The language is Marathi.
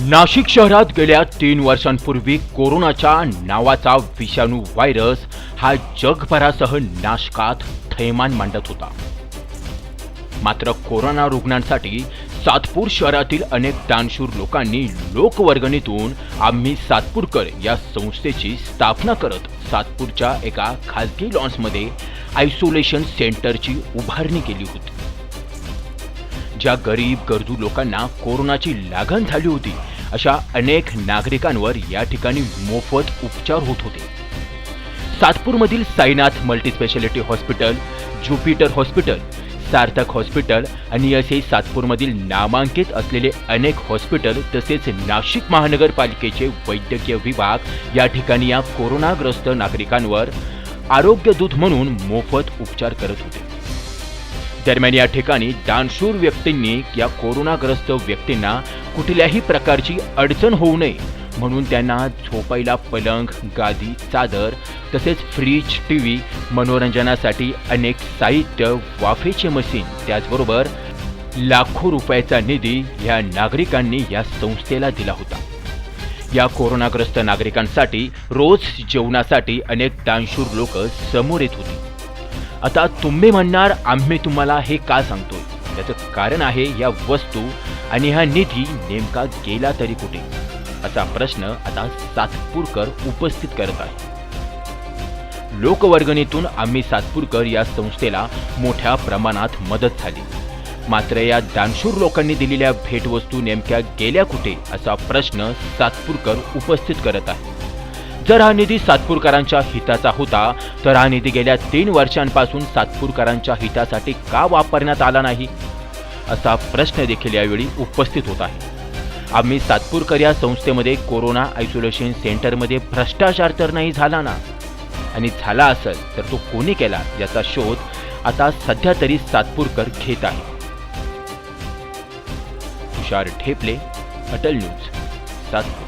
नाशिक शहरात गेल्या तीन वर्षांपूर्वी कोरोनाच्या नावाचा विषाणू व्हायरस हा जगभरासह नाशकात थैमान मांडत होता. मात्र कोरोना रुग्णांसाठी सातपूर शहरातील अनेक दानशूर लोकांनी लोकवर्गणीतून आम्ही सातपूरकर या संस्थेची स्थापना करत सातपूरच्या एका खासगी लॉन्समध्ये आयसोलेशन सेंटरची उभारणी केली होती. ज्या गरीब गरजू लोकांना कोरोनाची लागण झाली होती अशा अनेक नागरिकांवर या ठिकाणी मोफत उपचार होत होते. सातपूरमधील Sainath multispeciality hospital Jupiter hospital Sarthak hospital आणि असे सातपूरमधील नामांकित असलेले अनेक हॉस्पिटल तसेच नाशिक महानगरपालिकेचे वैद्यकीय विभाग या ठिकाणी या कोरोनाग्रस्त नागरिकांवर आरोग्य दूत म्हणून मोफत उपचार करत होते. दरम्यान या ठिकाणी दानशूर व्यक्तींनी या कोरोनाग्रस्त व्यक्तींना कुठल्याही प्रकारची अडचण होऊ नये म्हणून त्यांना झोपायला पलंग गादी चादर तसेच फ्रीज टी व्ही मनोरंजनासाठी अनेक साहित्य वाफेचे मशीन त्याचबरोबर लाखो रुपयाचा निधी या नागरिकांनी या संस्थेला दिला होता. या कोरोनाग्रस्त नागरिकांसाठी रोज जेवणासाठी अनेक दानशूर लोक समोर येत होती. आता तुम्ही म्हणणार आम्ही तुम्हाला हे का सांगतोय? त्याचं कारण आहे या वस्तू आणि हा निधी नेमका गेला तरी कुठे? असा प्रश्न आता सातपूरकर उपस्थित करत आहे लोकवर्गणीतून आम्ही सातपूरकर या संस्थेला मोठ्या प्रमाणात मदत झाली. मात्र या दानशूर लोकांनी दिलेल्या भेटवस्तू नेमक्या गेल्या कुठे? असा प्रश्न सातपूरकर उपस्थित करत आहे जर हा निधी सातपूरकरांच्या हिताचा होता तर हा निधी गेल्या तीन वर्षांपासून सातपूरकरांच्या हितासाठी का वापरण्यात आला नाही? असा प्रश्न देखील यावेळी उपस्थित होत आहे. आम्ही सातपूरकर या संस्थेमध्ये कोरोना आयसोलेशन सेंटरमध्ये भ्रष्टाचार तर नाही झाला ना? आणि झाला असेल तर तो कोणी केला याचा शोध आता सध्या तरी सातपूरकर घेत आहे तुषार ठेपले अटल न्यूज सातपूर.